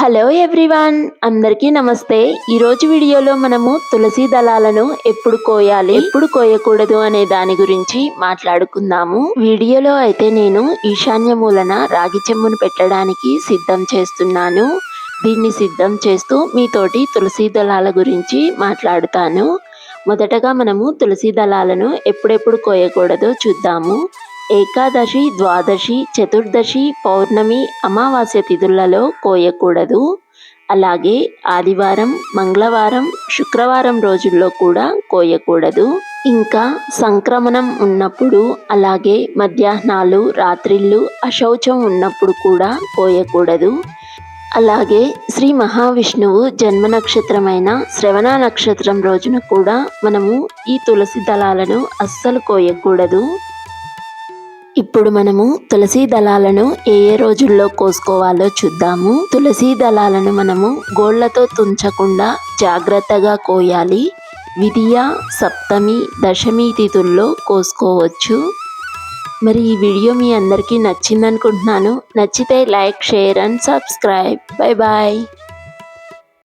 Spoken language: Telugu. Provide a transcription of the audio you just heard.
హలో ఎవ్రీవన్ అందరికీ నమస్తే. ఈరోజు వీడియోలో మనము తులసి దళాలను ఎప్పుడు కోయాలి ఎప్పుడు కోయకూడదు అనే దాని గురించి మాట్లాడుకుందాము. వీడియోలో అయితే నేను ఈశాన్య మూలన రాగి చెమ్మును పెట్టడానికి సిద్ధం చేస్తున్నాను. దీన్ని సిద్ధం చేస్తూ మీతోటి తులసి దళాల గురించి మాట్లాడుతాను. మొదటగా మనము తులసి దళాలను ఎప్పుడెప్పుడు కోయకూడదో చూద్దాము. ఏకాదశి ద్వాదశి చతుర్దశి పౌర్ణమి అమావాస్య తిథులలో కోయకూడదు అలాగే ఆదివారం మంగళవారం శుక్రవారం రోజుల్లో కూడా కోయకూడదు. ఇంకా సంక్రమణం ఉన్నప్పుడు అలాగే మధ్యాహ్నాలు రాత్రిళ్ళు అశౌచం ఉన్నప్పుడు కూడా కోయకూడదు. అలాగే శ్రీ మహావిష్ణువు జన్మ నక్షత్రమైన శ్రవణ నక్షత్రం రోజున కూడా మనము ఈ తులసి దళాలను అస్సలు కోయకూడదు. ఇప్పుడు మనము తులసి దళాలను ఏ ఏ రోజుల్లో కోసుకోవాలో చూద్దాము. తులసి దళాలను మనము గోళ్ళతో తుంచకుండా జాగ్రత్తగా కోయాలి. విధియ సప్తమి దశమి తిథుల్లో కోసుకోవచ్చు. మరి ఈ వీడియో మీ అందరికీ నచ్చిందనుకుంటున్నాను. నచ్చితే like share and subscribe. Bye bye.